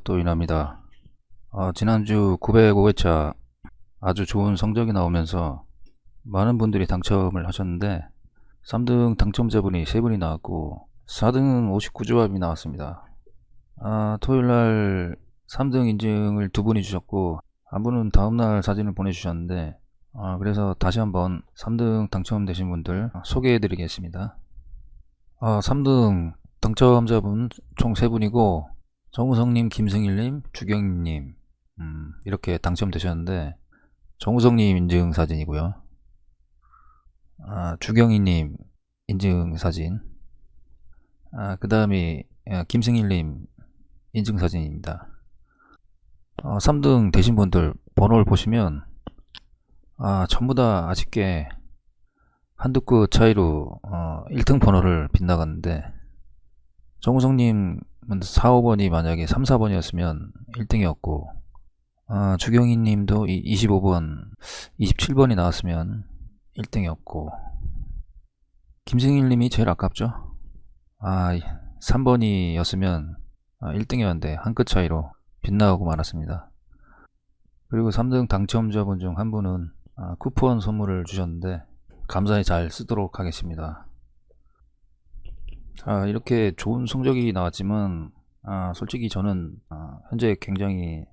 네, 안녕하세요. 로또 이나입니다. 어, 지난주 905회차 아주 좋은 성적이 나오면서 많은 분들이 당첨을 하셨는데 3등 당첨자분이 3분이 나왔고 4등은 59조합이 나왔습니다. 아, 토요일날 3등 인증을 두 분이 주셨고 한 분은 다음날 사진을 보내주셨는데 아, 그래서 다시 한번 3등 당첨되신 분들 소개해 드리겠습니다. 아, 3등 당첨자분 총 3분이고 정우성님, 김승일님, 주경님 음, 이렇게 당첨되셨는데 정우성님 인증 사진이고요. 아, 주경희님 인증 사진. 아, 그 다음이 김승일님 인증 사진입니다. 어, 3등 되신 분들 번호를 보시면 아, 전부 다 아쉽게 한두 끗 차이로 어, 1등 번호를 빗나갔는데 정우성님 4, 5번이 만약에 3, 4번이었으면 1등이었고 아, 주경희 님도 25번, 27번이 나왔으면 1등이었고 김승일 님이 제일 아깝죠? 아, 3번이었으면 1등이었는데 한 끗 차이로 빗나가고 말았습니다. 그리고 3등 당첨자분 중 한 분은 아, 쿠폰 선물을 주셨는데 감사히 잘 쓰도록 하겠습니다. 아, 이렇게 좋은 성적이 나왔지만 아, 솔직히 저는 아, 현재 굉장히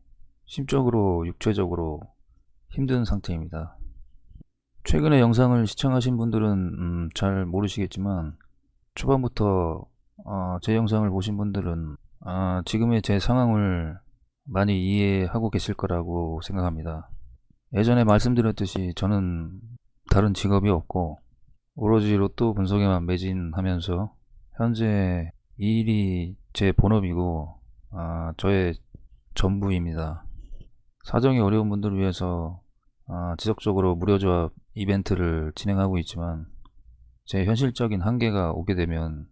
심적으로 육체적으로 힘든 상태입니다. 최근에 영상을 시청하신 분들은 음, 잘 모르시겠지만 초반부터 어, 제 영상을 보신 분들은 아, 지금의 제 상황을 많이 이해하고 계실 거라고 생각합니다. 예전에 말씀드렸듯이 저는 다른 직업이 없고 오로지 로또 분석에만 매진하면서 현재 이 일이 제 본업이고 아, 저의 전부입니다. 사정이 어려운 분들을 위해서 아, 지속적으로 무료조합 이벤트를 진행하고 있지만 제 현실적인 한계가 오게 되면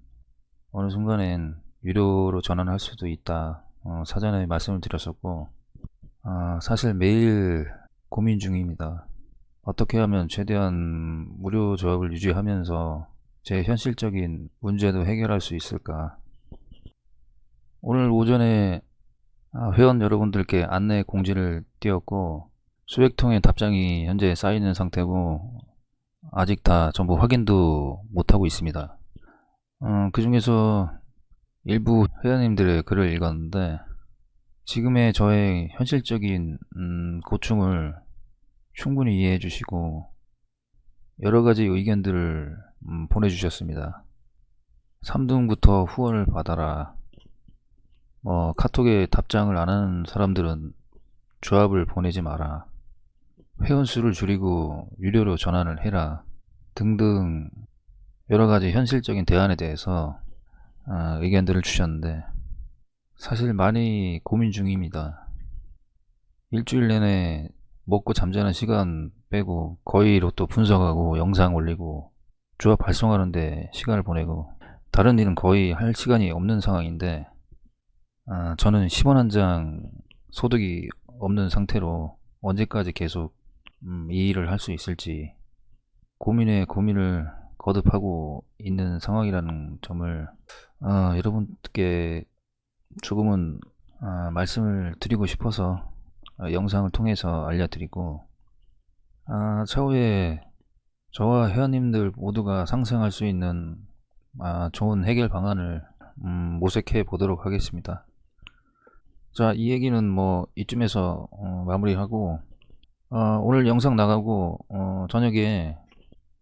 어느 순간엔 유료로 전환할 수도 있다 어, 사전에 말씀을 드렸었고 아, 사실 매일 고민 중입니다. 어떻게 하면 최대한 무료 조합을 유지하면서 제 현실적인 문제도 해결할 수 있을까? 오늘 오전에 아, 회원 여러분들께 안내 공지를 띄웠고 수백 통의 답장이 현재 쌓이는 상태고 아직 다 전부 확인도 못하고 있습니다. 어, 그 중에서 일부 회원님들의 글을 읽었는데 지금의 저의 현실적인 음, 고충을 충분히 이해해 주시고 여러 가지 의견들을 음, 보내주셨습니다. 3등부터 후원을 받아라. 뭐 카톡에 답장을 안 하는 사람들은 조합을 보내지 마라. 회원수를 줄이고 유료로 전환을 해라. 등등 여러 가지 현실적인 대안에 대해서 아, 의견들을 주셨는데 사실 많이 고민 중입니다. 일주일 내내 먹고 잠자는 시간 빼고 거의 로또 분석하고 영상 올리고 조합 발송하는데 시간을 보내고 다른 일은 거의 할 시간이 없는 상황인데 아, 저는 10원 한 장 소득이 없는 상태로 언제까지 계속 음, 이 일을 할 수 있을지 고민에 고민을 거듭하고 있는 상황이라는 점을 아, 여러분께 조금은 아, 말씀을 드리고 싶어서 아, 영상을 통해서 알려드리고 아, 차후에 저와 회원님들 모두가 상승할 수 있는 아, 좋은 해결 방안을 음, 모색해 보도록 하겠습니다. 자, 이 얘기는 뭐 이쯤에서 어, 마무리하고 어, 오늘 영상 나가고 어, 저녁에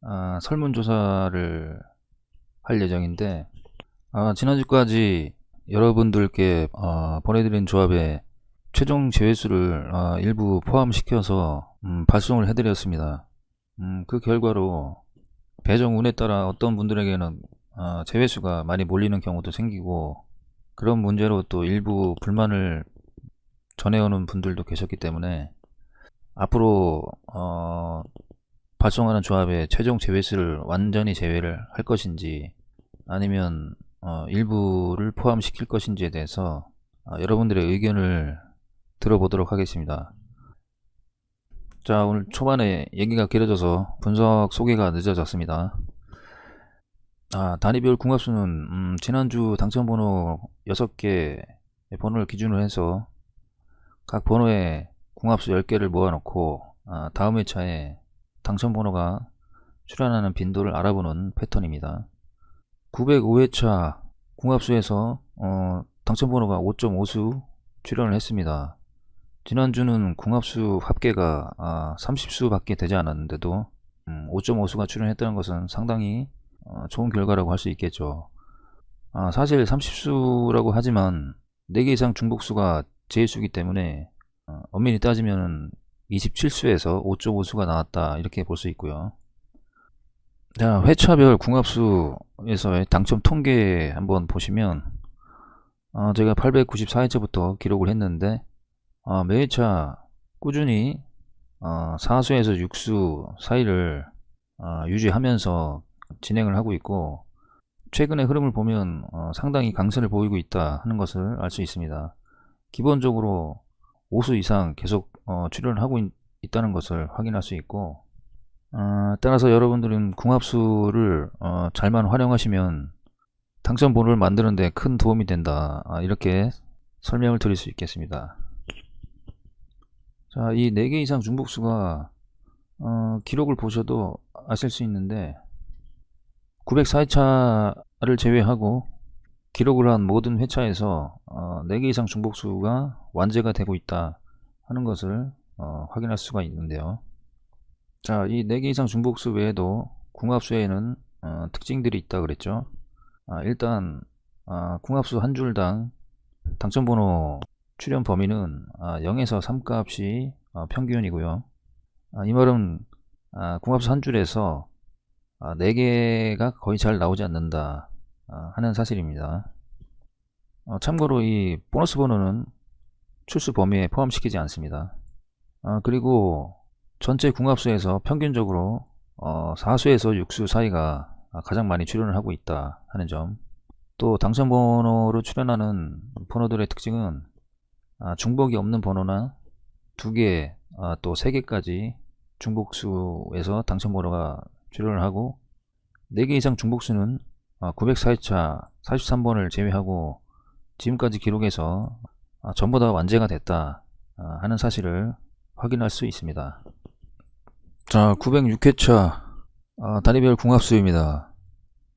아, 설문조사를 할 예정인데 아, 지난주까지 여러분들께 어, 보내드린 조합에 최종 제외수를 어, 일부 포함시켜서 음, 발송을 해드렸습니다. 음, 그 결과로 배정 운에 따라 어떤 분들에게는 어, 제외수가 많이 몰리는 경우도 생기고 그런 문제로 또 일부 불만을 전해오는 분들도 계셨기 때문에 앞으로 어, 발송하는 조합의 최종 제외수를 완전히 제외를 할 것인지 아니면 어, 일부를 포함시킬 것인지에 대해서 어, 여러분들의 의견을 들어보도록 하겠습니다. 자 오늘 초반에 얘기가 길어져서 분석 소개가 늦어졌습니다. 아, 단위별 궁합수는 음, 지난주 당첨번호 6개 번호를 기준으로 해서 각 번호에 궁합수 10개를 모아놓고 아, 다음 회차에 당첨 번호가 출연하는 빈도를 알아보는 패턴입니다. 905회차 궁합수에서 어, 당첨 번호가 5.5수 출연을 했습니다. 지난주는 궁합수 합계가 아, 30수밖에 되지 않았는데도 음, 5.5수가 출연했다는 것은 상당히 어, 좋은 결과라고 할 수 있겠죠. 아, 사실 30수라고 하지만 4개 이상 중복수가 제일수이기 때문에 어, 엄밀히 따지면 27수에서 5.5수가 나왔다 이렇게 볼 수 있고요. 자, 회차별 궁합수에서의 당첨 통계 한번 보시면 어, 제가 894회차부터 기록을 했는데 어, 매회차 꾸준히 어, 4수에서 6수 사이를 어, 유지하면서 진행을 하고 있고 최근의 흐름을 보면 어, 상당히 강세를 보이고 있다 하는 것을 알 수 있습니다. 기본적으로 5수 이상 계속 어, 출연을 하고 있, 다는 것을 확인할 수 있고 어, 따라서 여러분들은 궁합수를 어, 잘만 활용하시면 당첨 번호를 만드는데 큰 도움이 된다 아, 이렇게 설명을 드릴 수 있겠습니다. 자, 이 4개 이상 중복수가 어, 기록을 보셔도 아실 수 있는데 904회차를 제외하고 기록을 한 모든 회차에서 어, 4개 이상 중복수가 완제가 되고 있다 하는 것을 어, 확인할 수가 있는데요. 자, 이 4개 이상 중복수 외에도 궁합수에는 어, 특징들이 있다 그랬죠. 아, 일단 아, 궁합수 한 줄당 당첨번호 출현 범위는 아, 0에서 3값이 어, 평균이고요. 아, 이 말은 아, 궁합수 한 줄에서 아, 4개가 거의 잘 나오지 않는다 아, 하는 사실입니다. 어, 참고로 이 보너스 번호는 출수 범위에 포함시키지 않습니다. 아, 그리고 전체 궁합수에서 평균적으로 어, 4수에서 6수 사이가 아, 가장 많이 출연을 하고 있다 하는 점. 또 당첨 번호로 출연하는 번호들의 특징은 아, 중복이 없는 번호나 두 개, 아, 또세 개까지 중복수에서 당첨 번호가 출연을 하고 4개 이상 중복수는 904회차 43번을 제외하고 지금까지 기록에서 아, 전부 다 완제가 됐다 아, 하는 사실을 확인할 수 있습니다. 자, 906회차 아, 단위별 궁합수입니다.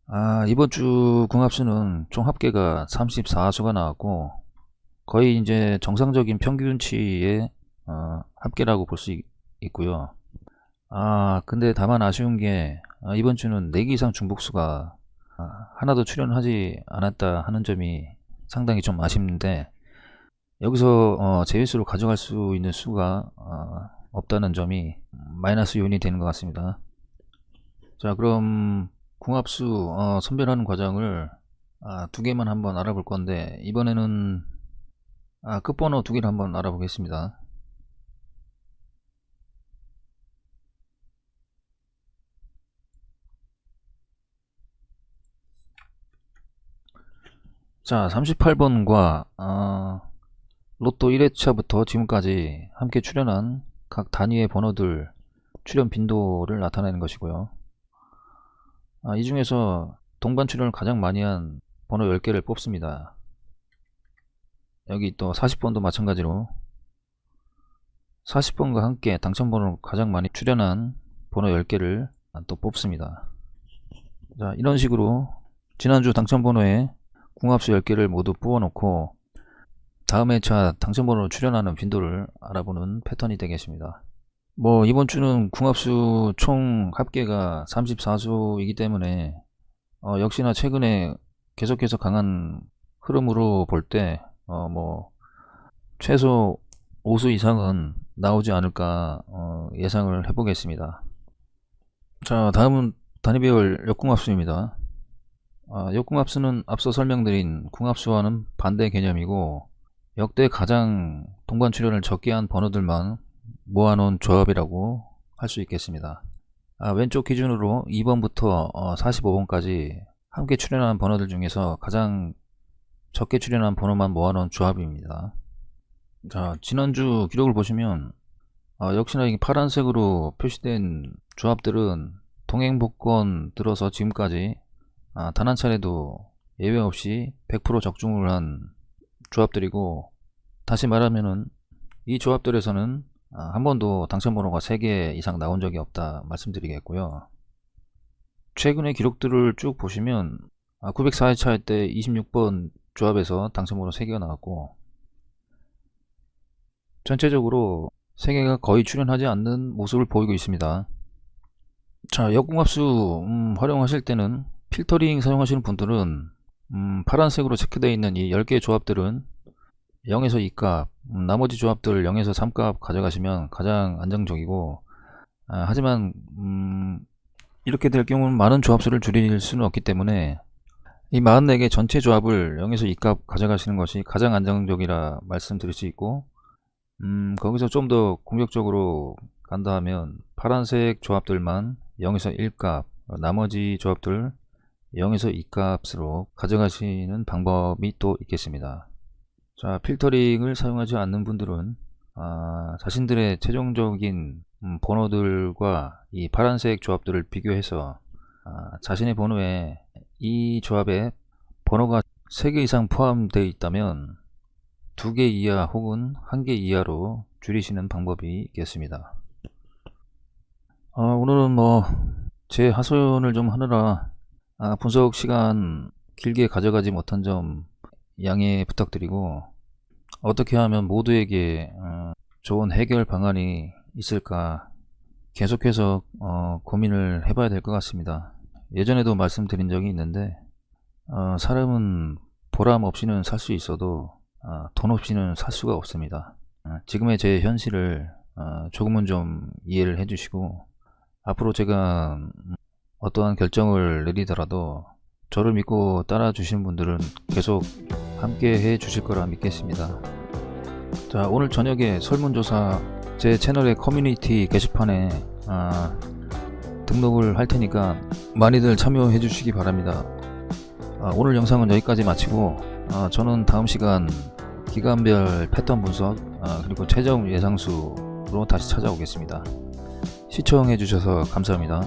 아, 이번 주 궁합수는 총 합계가 34수가 나왔고 거의 이제 정상적인 평균치의 어, 합계라고 볼 수 있고요. 아, 근데 다만 아쉬운 게 아, 이번 주는 4개 이상 중복수가 아, 하나도 출연하지 않았다 하는 점이 상당히 좀 아쉽는데 여기서 어, 제외수로 가져갈 수 있는 수가 어, 없다는 점이 마이너스 요인이 되는 것 같습니다. 자 그럼 궁합수 어, 선별하는 과정을 아, 두 개만 한번 알아볼 건데 이번에는 아, 끝번호 두 개를 한번 알아보겠습니다. 자 38번과 어, 로또 1회차부터 지금까지 함께 출연한 각 단위의 번호들 출연 빈도를 나타내는 것이고요. 아, 이 중에서 동반 출연을 가장 많이 한 번호 10개를 뽑습니다. 여기 또 40번도 마찬가지로 40번과 함께 당첨번호를 가장 많이 출연한 번호 10개를 또 뽑습니다. 자, 이런 식으로 지난주 당첨번호에 궁합수 10개를 모두 뽑아놓고 다음 회차 당첨번호로 출연하는 빈도를 알아보는 패턴이 되겠습니다. 뭐 이번 주는 궁합수 총 합계가 34수이기 때문에 어, 역시나 최근에 계속해서 강한 흐름으로 볼 때 어, 뭐 최소 5수 이상은 나오지 않을까 어, 예상을 해보겠습니다. 자 다음은 단위별 역궁합수입니다. 아, 역궁합수는 앞서 설명드린 궁합수와는 반대 개념이고 역대 가장 동반 출연을 적게 한 번호들만 모아놓은 조합이라고 할 수 있겠습니다. 아, 왼쪽 기준으로 2번부터 어, 45번까지 함께 출연한 번호들 중에서 가장 적게 출연한 번호만 모아놓은 조합입니다. 자, 지난주 기록을 보시면 어, 역시나 이 파란색으로 표시된 조합들은 동행복권 들어서 지금까지 아, 단 한 차례도 예외 없이 100% 적중을 한 조합들이고 다시 말하면은 이 조합들에서는 아, 한 번도 당첨 번호가 3개 이상 나온 적이 없다 말씀드리겠고요. 최근의 기록들을 쭉 보시면 904회차 할때 26번 조합에서 당첨 번호 3개가 나왔고 전체적으로 3개가 거의 출현하지 않는 모습을 보이고 있습니다. 자, 역궁합수 음, 활용하실 때는 필터링 사용하시는 분들은 음, 파란색으로 체크되어 있는 이 10개의 조합들은 0에서 2값, 음, 나머지 조합들 0에서 3값 가져가시면 가장 안정적이고 아, 하지만 음, 이렇게 될 경우는 많은 조합수를 줄일 수는 없기 때문에 이 44개 전체 조합을 0에서 2값 가져가시는 것이 가장 안정적이라 말씀드릴 수 있고 음, 거기서 좀 더 공격적으로 간다 하면 파란색 조합들만 0에서 1값 나머지 조합들 0에서 2값으로 가져가시는 방법이 또 있겠습니다. 자, 필터링을 사용하지 않는 분들은 아, 자신들의 최종적인 음, 번호들과 이 파란색 조합들을 비교해서 아, 자신의 번호에 이 조합에 번호가 3개 이상 포함되어 있다면 2개 이하 혹은 1개 이하로 줄이시는 방법이 있겠습니다. 아, 오늘은 뭐 제 하소연을 좀 하느라 아, 분석 시간 길게 가져가지 못한 점 양해 부탁드리고 어떻게 하면 모두에게 어, 좋은 해결 방안이 있을까 계속해서 어, 고민을 해봐야 될 것 같습니다. 예전에도 말씀드린 적이 있는데 어, 사람은 보람 없이는 살 수 있어도 어, 돈 없이는 살 수가 없습니다. 어, 지금의 제 현실을 어, 조금은 좀 이해를 해주시고 앞으로 제가 음, 어떠한 결정을 내리더라도 저를 믿고 따라 주시는 분들은 계속 함께 해 주실 거라 믿겠습니다. 자, 오늘 저녁에 설문조사 제 채널의 커뮤니티 게시판에 아, 등록을 할 테니까 많이들 참여해 주시기 바랍니다. 아, 오늘 영상은 여기까지 마치고 아, 저는 다음 시간 기간별 패턴 분석 아, 그리고 최종 예상수로 다시 찾아오겠습니다. 시청해 주셔서 감사합니다.